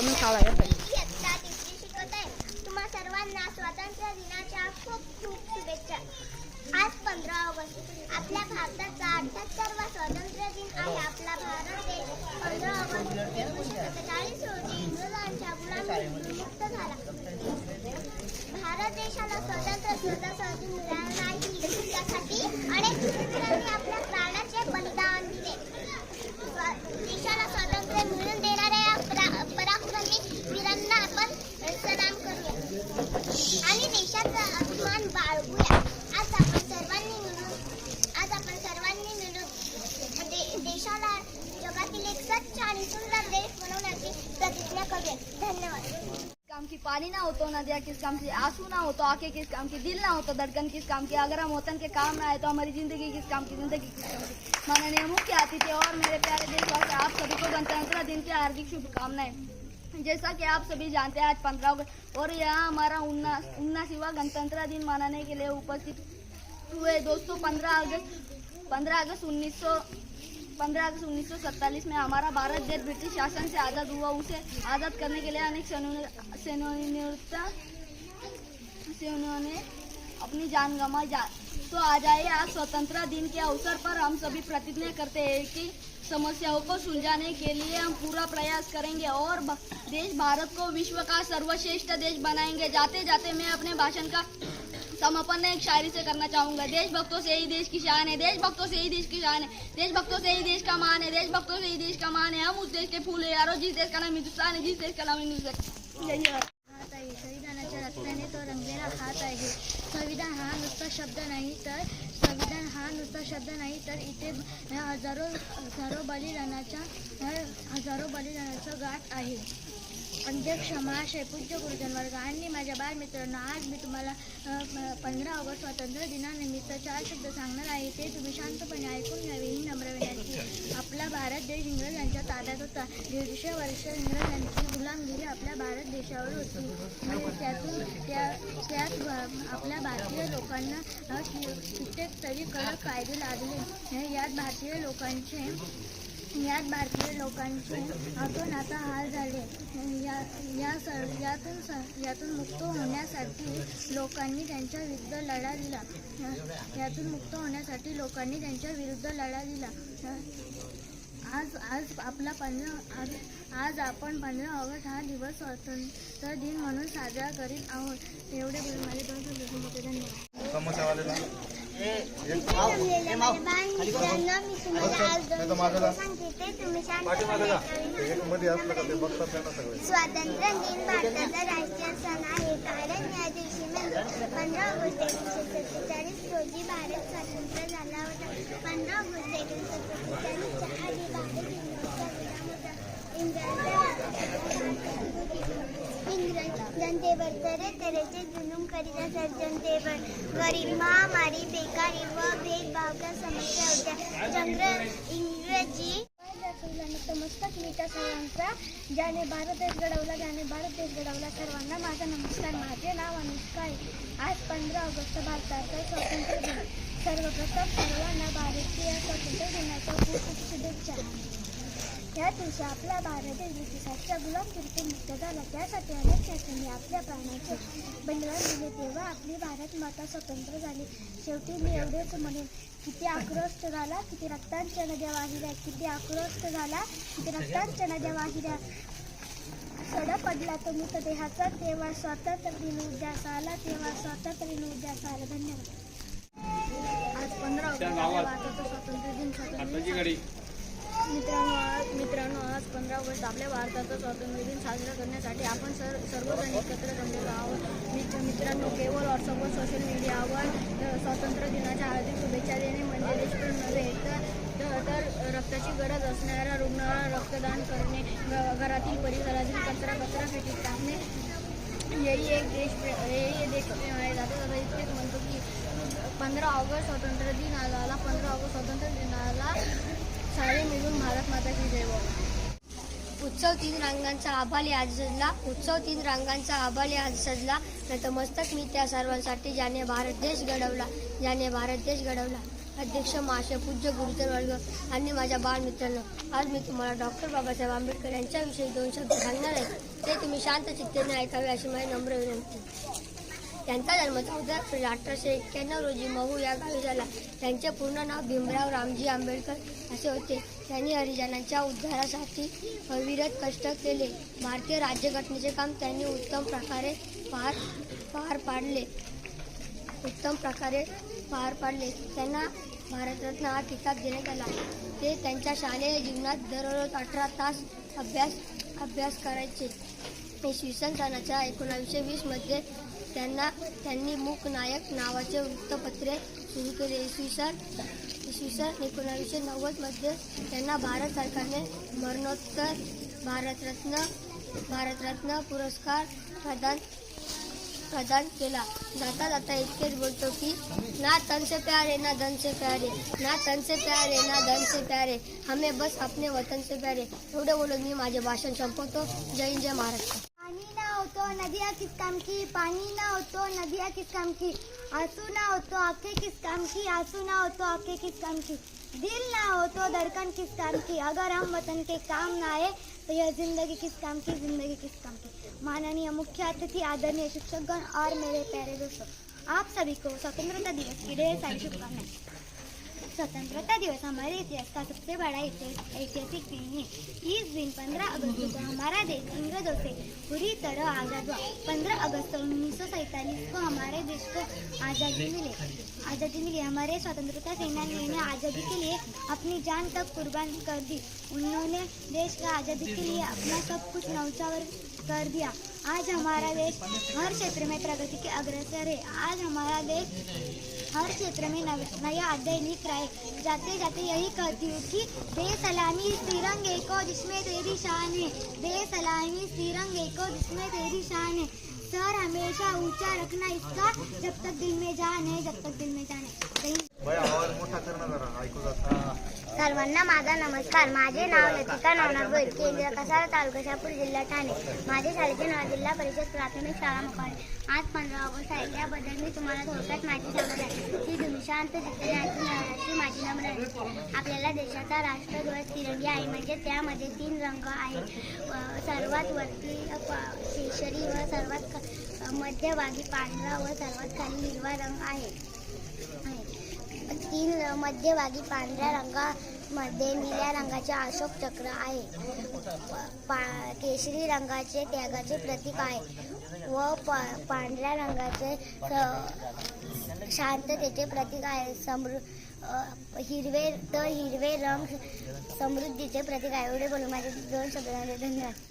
कमी खावायला पाहिजे इयत्ता तिसरी शिकत आहे तुम्हा सर्वांना स्वातंत्र्य दिनाच्या खूप खूप शुभेच्छा. आज पंधरा ऑगस्ट. आपल्या भारताचा अठ्याहत्तरवा स्वातंत्र्य दिन आहे. आपला भारत देश पंधरा ऑगस्ट एकोणीसशे सत्तेचाळीस रोजी इंग्रजांच्या गुलामीतून मुक्त झाला. भारत देशाला स्वातंत्र्य स्वतःसाठी मिळाला नाही त्यासाठी अनेक आपल्या स्वच्छ आणि सुंदर देश बनवण्याची प्रतिज्ञा धन्यवाद। काम की पानी ना हो तो नदिया, किस काम की आँसू ना हो तो आँखें, किस काम की दिल ना हो तो धड़कन, किस काम की अगर हम वतन के काम में आए तो हमारी ज़िंदगी, किस काम की ज़िंदगी, किस काम की। माननीय मुख्य अतिथि और मेरे प्यारे देशवासी, आप सभी को गणतंत्र दिन की हार्दिक शुभकामनाएँ। जैसा कि आप सभी जानते हैं, आज पंद्रह अगस्त और यहाँ हमारा उन्ना उन्ना उन्नासीवा गणतंत्र दिन मनाने के लिए उपस्थित हुए दोस्तों, पंद्रह अगस्त पंद्रह अगस्त उन्नीस सौ पंद्रह अगस्त उन्नीस सौ सैंतालीस में हमारा भारत देश ब्रिटिश शासन से आज़ाद हुआ। उसे आज़ाद करने के लिए अनेक सैन्यों- सैन्यों सैन्यों ने अपनी जान गंवाई जा। तो आ जाइए आज स्वतंत्रता दिन के अवसर पर हम सभी प्रतिज्ञा करते हैं कि समस्याओं को सुलझाने के लिए हम पूरा प्रयास करेंगे और देश भारत को विश्व का सर्वश्रेष्ठ देश बनाएँगे। जाते जाते मैं अपने भाषण का समापन एक शायरी से करना चाहूँगा। देशभक्तों से ही देश की शान है देशभक्तों से ही देश की शान है देशभक्तों से ही देश का मान है देशभक्तों से ही देश का मान है। हम उस देश के फूल है यारो जिस देश का नाम हिंदुस्तान है जिस देश का नाम हिंदुस्तान यही है। संविधानाच्या रक्ताने तो रंगलेला हात आहे संविधान हा नुसता शब्द नाही तर संविधान हा नुसता शब्द नाही तर इथे हजारो हजारो बलिदानाच्या हजारो बलिदानाचं गाठ आहे म्हणजे अध्यक्ष महाशय पूज्य गुरुजनवर्ग आणि माझ्या बालमित्रांनो आज मी तुम्हाला पंधरा ऑगस्ट स्वातंत्र्य दिनानिमित्त चार शब्द सांगणार आहे. ते तुम्ही शांतपणे ऐकून घ्यावे ही नम्र विनंती. आपला भारत देश इंग्रजांच्या ताब्यात होता. दीडशे वर्ष इंग्रजांची गुलामगिरी आपल्या भारत देशावर होती. त्यातून त्या त्यात आपल्या भारतीय लोकांना कित्येक तरी कडक कायदे लागले यात भारतीय लोकांचे यात भारतीय लोकांचे हातून आता हाल झाले. या या स- यातून स- यातून मुक्त होण्यासाठी लोकांनी त्यांच्या विरुद्ध लढा दिला. यातून मुक्त होण्यासाठी लोकांनी त्यांच्या विरुद्ध लढा दिला. आज आज आपला पंधरा आज आज आपण पंधरा ऑगस्ट हा दिवस स्वातंत्र्य दिन म्हणून साजरा करीत आहोत. एवढे बोलून माझे दोन शब्द धन्यवाद. स्वातंत्र्य दिन भारताचा राष्ट्रीय सण आहे कारण या दिवशी पंधरा ऑगस्ट एकोणीसशे सत्तेचाळीस रोजी भारत स्वतंत्र झाला होता पंधरा ऑगस्ट एकोणीसशे सत्तेचाळीसच्या आधी भारत जनतेवर तऱ्हे तऱ्हेचे जुलूम करीत असत गरीब महामारी बेकारी व भेदभावच्या समस्या होत्या? चंद्र इंग्रजी नमस्कार मीटा सर्वांचा ज्याने भारत देश घडवला ज्याने भारत देश घडवला सर्वांना माझा नमस्कार. माझे नाव अनुष्का आहे. आज पंधरा ऑगस्ट भारताचा स्वातंत्र्य दिन. सर्वप्रथम सर्वांना भारतीय स्वातंत्र्य दिनाच्या खूप खूप शुभेच्छा. या दिवशी आपला भारत देश ब्रिटिशांच्या गुलामगिरीतून मुक्त झाला. त्यासाठी अनेक शासनांनी आपल्या प्राणाचे बलिदान दिले. तेव्हा आपली भारत माता स्वतंत्र झाली. शेवटी मी एवढेच म्हणेन किती आक्रोश झाला किती रक्तांच्या नद्या वाहिल्या किती आक्रोश झाला किती रक्तांच्या नद्या वाहिल्या. सडा पडला तो मृतदेहाचा तेव्हा स्वातंत्र्य दिन उद्यास आला तेव्हा स्वातंत्र्य दिन उद्यास आला. धन्यवाद. आज पंधरा ऑगस्ट आपल्या भारताचा स्वातंत्र्य दिन स्वातंत्र्य मित्रांनो आज मित्रांनो आज पंधरा ऑगस्ट आपल्या भारताचा स्वातंत्र्य दिन साजरा करण्यासाठी आपण सर सर्वजण एकत्र जमलेलो आहोत. मित्र मित्रांनो केवळ व्हॉट्सअपवर सोशल मीडियावर स्वातंत्र्य दिनाच्या हार्दिक शुभेच्छा देणे म्हणजे देशप्रेम नव्हे तर तर- तर रक्ताची गरज असणाऱ्या रुग्णाला रक्तदान करणे घरातील परिसरातील कचरा कचरा पेटीत टाकणे. हेही एक देश हेही देशप्रेम आहे. जाता इतकेच म्हणतो की पंधरा ऑगस्ट स्वातंत्र्य दिन आला पंधरा ऑगस्ट स्वातंत्र्य दिनाला सारे मिळून भारत माता की जय बोला. उत्सव तीन रंगांचा आभाली आज सजला. उत्सव तीन रंगांचा आभाली आज सजला. नतमस्तक मी त्या सर्वांसाठी ज्याने भारत देश घडवला ज्याने भारत देश घडवला. अध्यक्ष महाशय पूज्य गुरुजन वर्ग आणि माझ्या बालमित्रांनो आज मी तुम्हाला डॉक्टर बाबासाहेब आंबेडकर यांच्याविषयी दोन शब्द सांगणार आहे ते तुम्ही शांत चित्तेने ऐकावे अशी माझी नम्र विनंती. त्यांचा जन्म चौदा एप्रिल अठराशे एक्क्याण्णव रोजी महू या गावी झाला. त्यांचे पूर्ण नाव भीमराव रामजी आंबेडकर असे होते. त्यांनी हरिजनांच्या उद्धारासाठी अविरत कष्ट केले. भारतीय राज्यघटनेचे काम त्यांनी उत्तम प्रकारे पार पार पाडले. उत्तम प्रकारे पार पाडले. त्यांना भारतरत्न हा किताब देण्यात आला. ते त्यांच्या शालेय जीवनात दररोज अठरा तास अभ्यास अभ्यास करायचे. इसवी सन सणाच्या एकोणावीसशे वीसमध्ये त्यांना त्यांनी मूक नायक नावाचे वृत्तपत्रे सुरू केले. इसवी सन इसवी सन एकोणावीसशे नव्वदमध्ये त्यांना भारत सरकारने मरणोत्तर भारतरत्न भारतरत्न पुरस्कार प्रदान प्रदान केला. जाता जाता इतकेच बोलतो की ना तन से प्यारे ना धन से प्यारे ना तन से प्यारे ना धन से प्यारे हमें बस अपने वतन से प्यारे. एवढे बोलून मी माझे भाषण संपवतो. जय हिंद जय महाराष्ट्र. तो नदियाँ किस काम की पानी ना हो तो नदियाँ किस काम की आंसू ना हो तो आंखें किस काम की आंसू ना हो तो आंखें किस काम की दिल ना हो तो धड़कन किस काम की अगर हम वतन के काम ना आए तो यह जिंदगी किस काम की जिंदगी किस काम की माननीय मुख्य अतिथि आदरणीय शिक्षकगण और मेरे प्यारे दोस्तों आप सभी को स्वतंत्रता दिवस की ढेर सारी शुभकामनाएं। स्वतंत्रता दिवस हमारे इतिहास का सबसे बड़ा ऐतिहासिक दिन है। इस दिन 15 अगस्त को हमारा देश अंग्रेजों से पूरी तरह आज़ाद हुआ। 15 अगस्त उन्नीस को हमारे देश को आज़ादी मिली। आज़ादी मिली। हमारे स्वतंत्रता सेनानियों ने आज़ादी के लिए अपनी जान तक कुर्बान कर दी। उन्होंने देश का आज़ादी के लिए अपना सब कुछ न्यौछावर कर दिया। आज हमारा देश हर क्षेत्र में प्रगति के अग्रसर है। आज हमारा देश हर क्षेत्र में नया अध्याय लिख रहा है जाते जाते यही कहती हूँ कि दे सलामी इस तिरंगे को जिसमें तेरी शान है। दे सलामी तिरंगे को जिसमें तेरी शान है। सर हमेशा ऊँचा रखना इसका जब तक दिल में जान है, जब तक दिल में जान है। भाई हिंद. बाई आवाज़ मोठा कर ना जरा जात। सर्वांना माझा नमस्कार. माझे नाव लतिका नवनाथ गोयल. केंद्र कसारा तालुका शहापूर जिल्हा ठाणे. माझे शाळेचे नाव जिल्हा परिषद प्राथमिक शाळा मुकाळे आज पंधरा ऑगस्ट आहे. त्याबद्दल मी तुम्हाला थोडक्यात माहिती सांगत आहे. ती तुम्ही शांत चित्ताने माझी नम्र आहे. आपल्याला देशाचा राष्ट्रध्वज तिरंगी आहे. म्हणजे त्यामध्ये तीन रंग आहेत. सर्वात वरती प- केशरी व सर्वात मध्यभागी पांढरा व सर्वात खाली हिरवा रंग आहे. तीन मध्यभागी पांढऱ्या रंगामध्ये निळ्या रंगाचे अशोक चक्र आहे. पा केशरी रंगाचे त्यागाचे प्रतीक आहे व पा पांढऱ्या रंगाचे शांततेचे प्रतीक आहे. समृ हिरवे तर हिरवे रंग समृद्धीचे प्रतीक आहे. एवढे बोलून माझे दोन शब्द धन्यवाद.